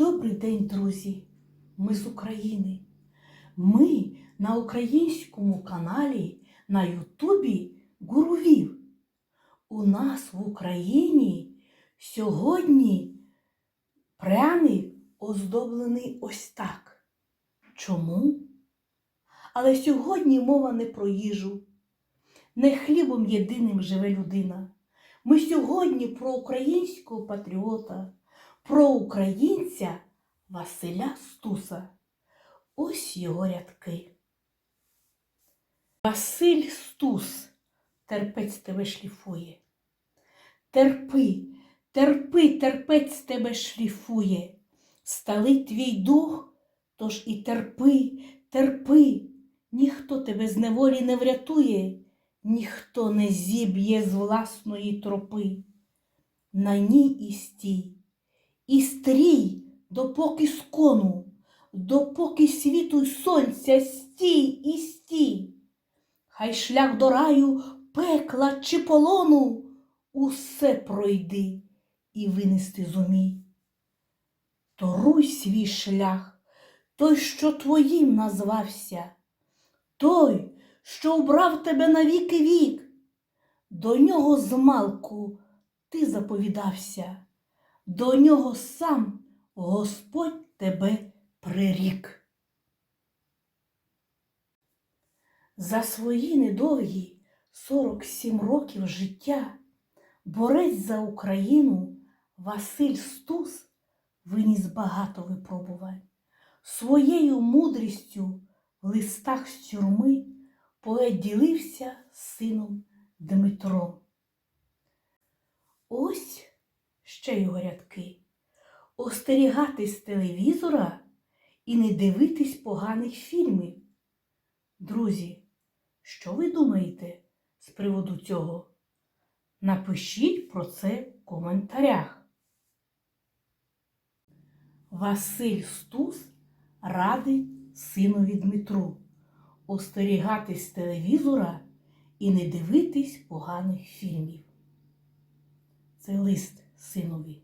Добрий день, друзі! Ми з України. Ми на українському каналі на Ютубі Гурувів. У нас в Україні сьогодні пряник оздоблений ось так. Чому? Але сьогодні мова не про їжу. Не хлібом єдиним живе людина. Ми сьогодні про українського патріота, про українця Василя Стуса. Ось його рядки. Василь Стус, терпець тебе шліфує. Терпи, терпи, терпець тебе шліфує. Сталий твій дух, тож і терпи, терпи. Ніхто тебе з неволі не врятує, ніхто не зіб'є з власної тропи. На ній і стій, і стрій, допоки скону, допоки світу й сонця стій і стій. Хай шлях до раю, пекла чи полону, усе пройди і винести зумій. Торуй свій шлях, той, що твоїм назвався, той, що убрав тебе на віки вік, до нього змалку ти заповідався, до нього сам Господь тебе прирік. За свої недовгі 47 років життя борець за Україну Василь Стус виніс багато випробувань. Своєю мудрістю в листах з тюрми поет ділився з сином Дмитром. Ось ще його рядки. Остерігатись телевізора і не дивитись поганих фільмів. Друзі, що ви думаєте з приводу цього? Напишіть про це в коментарях. Василь Стус радить синові Дмитру остерігатись телевізора і не дивитись поганих фільмів. Це лист синові.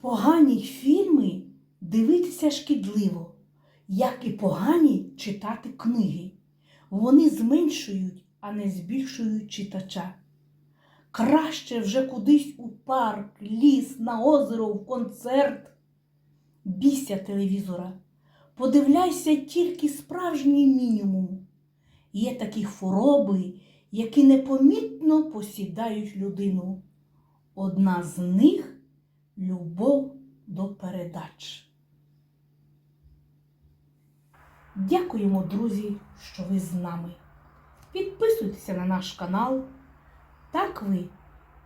Погані фільми дивитися шкідливо, як і погані читати книги. Вони зменшують, а не збільшують читача. Краще вже кудись у парк, ліс, на озеро, в концерт. Бійся телевізора, подивляйся тільки справжній мінімум. Є такі хвороби, які непомітно посідають людину. Одна з них любов до передач. Дякуємо, друзі, що ви з нами. Підписуйтеся на наш канал. Так ви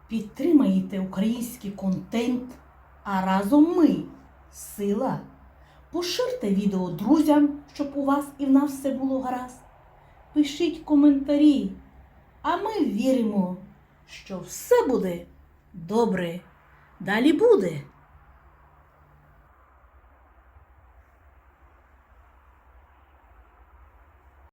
підтримаєте український контент, а разом ми сила. Поширте відео друзям, щоб у вас і в нас все було гаразд. Пишіть коментарі, а ми віримо, що все буде добре. Далі буде.